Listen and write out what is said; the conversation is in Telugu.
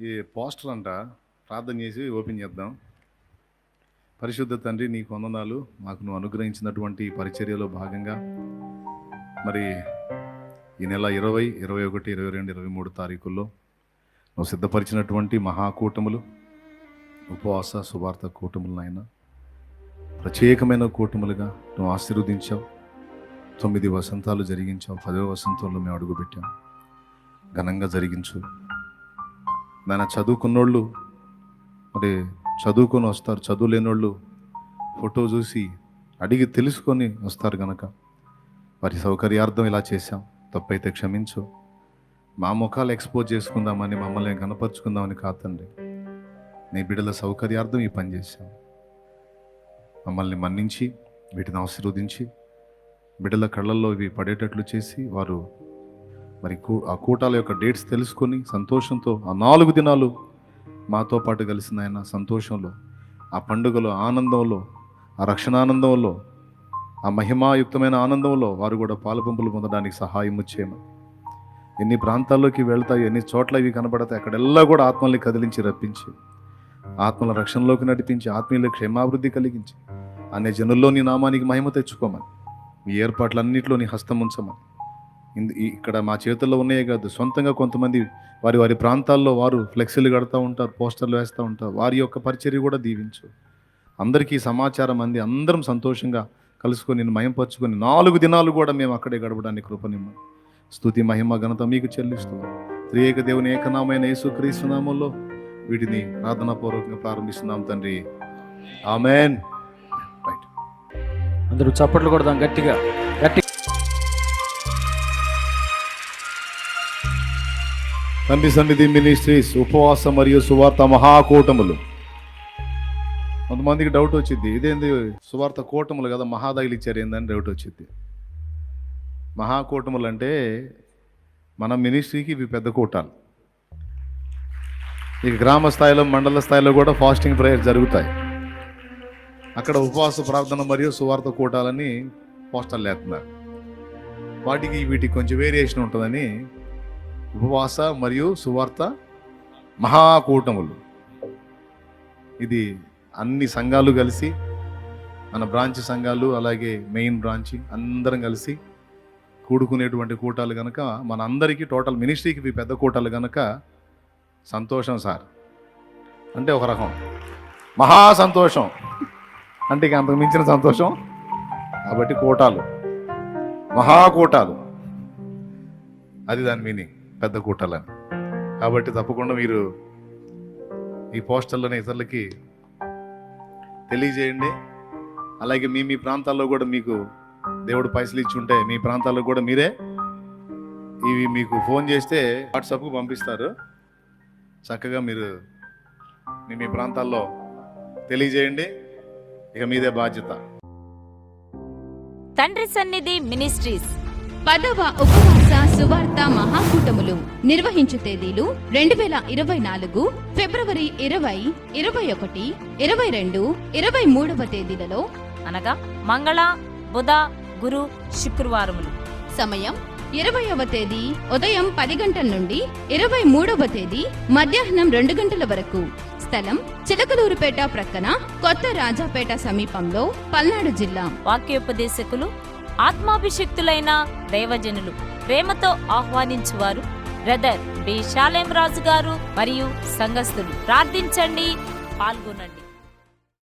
ఈ పోస్టర్ అంట. ప్రార్థన చేసి ఓపెన్ చేద్దాం. పరిశుద్ధ తండ్రి నీకు వందనాలు. మాకు నువ్వు అనుగ్రహించినటువంటి పరిచర్యలో భాగంగా మరి ఈ నెల ఇరవై ఇరవై ఒకటి ఇరవై రెండు ఇరవై మూడు తారీఖుల్లో నువ్వు సిద్ధపరిచినటువంటి మహాకూటములు ఉపవాస శుభార్త కూటములనైనా నాయన. ప్రత్యేకమైన కూటములుగా నువ్వు ఆశీర్వదించావు. తొమ్మిది వసంతాలు జరిగించావు. పదవ వసంతంలో మేము అడుగుపెట్టాం. ఘనంగా జరిగించు. నాయన చదువుకున్నోళ్ళు మరి చదువుకొని వస్తారు చదువు లేనోళ్ళు ఫోటో చూసి అడిగి తెలుసుకొని వస్తారు కనుక వారి సౌకర్యార్థం ఇలా చేశాం. తప్పైతే క్షమించు. మా ముఖాలు ఎక్స్పోజ్ చేసుకుందామని మమ్మల్ని కనపరుచుకుందామని కాదండి. నీ బిడ్డల సౌకర్యార్థం ఈ పని చేశాం. మమ్మల్ని మన్నించి వీటిని ఆశీర్వదించి బిడ్డల కళ్ళల్లో ఇవి పడేటట్లు చేసి వారు మరి కూ- ఆ కూటాల యొక్క డేట్స్ తెలుసుకొని సంతోషంతో ఆ నాలుగు దినాలు మాతో పాటు కలిసిన ఆయన సంతోషంలో ఆ పండుగలో ఆనందంలో ఆ రక్షణానందంలో ఆ మహిమాయుక్తమైన ఆనందంలో వారు కూడా పాలుపంపులు పొందడానికి సహాయం చేయమని. ఎన్ని ప్రాంతాల్లోకి వెళ్తాయి ఎన్ని చోట్ల ఇవి కనబడతాయి అక్కడెల్లా కూడా ఆత్మల్ని కదిలించి రప్పించి ఆత్మల రక్షణలోకి నడిపించి ఆత్మీయుల క్షేమాభివృద్ధి కలిగించి అనే జనుల్లో నీ నామానికి మహిమ తెచ్చుకోమని మీ ఏర్పాట్లన్నింటిలో నీ హస్తం ఉంచమని ఇక్కడ మా చేతుల్లో ఉన్నాయే కాదు సొంతంగా కొంతమంది వారి వారి ప్రాంతాల్లో వారు ఫ్లెక్సీలు కడతా ఉంటారు పోస్టర్లు వేస్తూ ఉంటారు. వారి యొక్క పరిచర్య కూడా దీవించు. అందరికీ సమాచారం అంది. అందరం సంతోషంగా కలుసుకొని నేను మయంపరుచుకొని నాలుగు దినాలు కూడా మేము అక్కడే గడపడానికి కృపనిమ్మ. స్థుతి మహిమ ఘనత మీకు చెల్లిస్తున్నాం. త్రియేక దేవుని ఏకనామైన యేసుక్రీస్తునామంలో వీటిని ప్రార్థనాపూర్వకంగా ప్రారంభిస్తున్నాం తండ్రి. ఆమెన్. రైట్ అందరూ చప్పట్లు కొడదాం గట్టిగా. గట్టి తండ్రి సన్నిధి మినిస్ట్రీస్ ఉపవాసం మరియు సువార్త మహాకూటములు. కొంతమందికి డౌట్ వచ్చింది ఇదేంది? సువార్త కూటములు కదా మహాదగిలి ఇచ్చారు ఏందని డౌట్ వచ్చింది మహాకూటములు అంటే మన మినిస్ట్రీకి ఇవి పెద్ద కూటాలు. ఇక గ్రామ స్థాయిలో మండల స్థాయిలో కూడా ఫాస్టింగ్ ప్రేయర్ జరుగుతాయి. అక్కడ ఉపవాస ప్రార్థన మరియు సువార్త కూటాలని పోస్టర్లు వేస్తున్నారు. వాటికి వీటికి కొంచెం వేరియేషన్ ఉంటుందని ఉపవాస మరియు సువార్త మహాకూటములు. ఇది అన్ని సంఘాలు కలిసి మన బ్రాంచ్ సంఘాలు అలాగే మెయిన్ బ్రాంచ్ అందరం కలిసి కూడుకునేటువంటి కూటాలు కనుక మన అందరికీ టోటల్ మినిస్ట్రీకి ఇవి పెద్ద కూటాలు కనుక సంతోషం సార్. అంటే ఒక రకం. మహా సంతోషం. అంటే ఇక అంతకు మించిన సంతోషం. కాబట్టి కూటాలు. మహాకూటాలు అది దాని మీనింగ్. పెద్ద కూటాలని. కాబట్టి తప్పకుండా మీరు ఈ పోస్టర్లను ఇతరులకి తెలియజేయండి. అలాగే మీ మీ ప్రాంతాల్లో కూడా మీకు దేవుడు పైసలు ఇచ్చి ఉంటే మీ ప్రాంతాల్లో కూడా మీరే ఇవి మీకు ఫోన్ చేస్తే వాట్సాప్కు పంపిస్తారు. చక్కగా మీరు మీ మీ ప్రాంతాల్లో తెలియజేయండి. ఇక మీదే బాధ్యత. తండ్రి సన్నిధి మినిస్ట్రీస్. పదవ ఉపవాస సువార్త మహాకూటములు నిర్వహించు తేదీలు రెండు వేల ఇరవై నాలుగు ఫిబ్రవరి ఇరవై ఇరవై ఒకటి ఇరవై రెండు ఇరవై మూడవ తేదీలలో. అనగా మంగళ బుధ గురు శుక్రవారములు. సమయం ఇరవైవ తేదీ ఉదయం పది గంటల నుండి ఇరవై మూడవ తేదీ మధ్యాహ్నం రెండు గంటల వరకు. స్థలం చిలకలూరుపేట ప్రక్కన కొత్త రాజాపేట సమీపంలో పల్నాడు జిల్లా. వాక్యోపదేశకులు ఆత్మాభిషిక్తులైన దైవజనులు ప్రేమతో ఆహ్వానించువారు. బ్రదర్ బి శాలేం రాజు గారు మరియు సంఘస్థులు. ప్రార్థించండి పాల్గొనండి.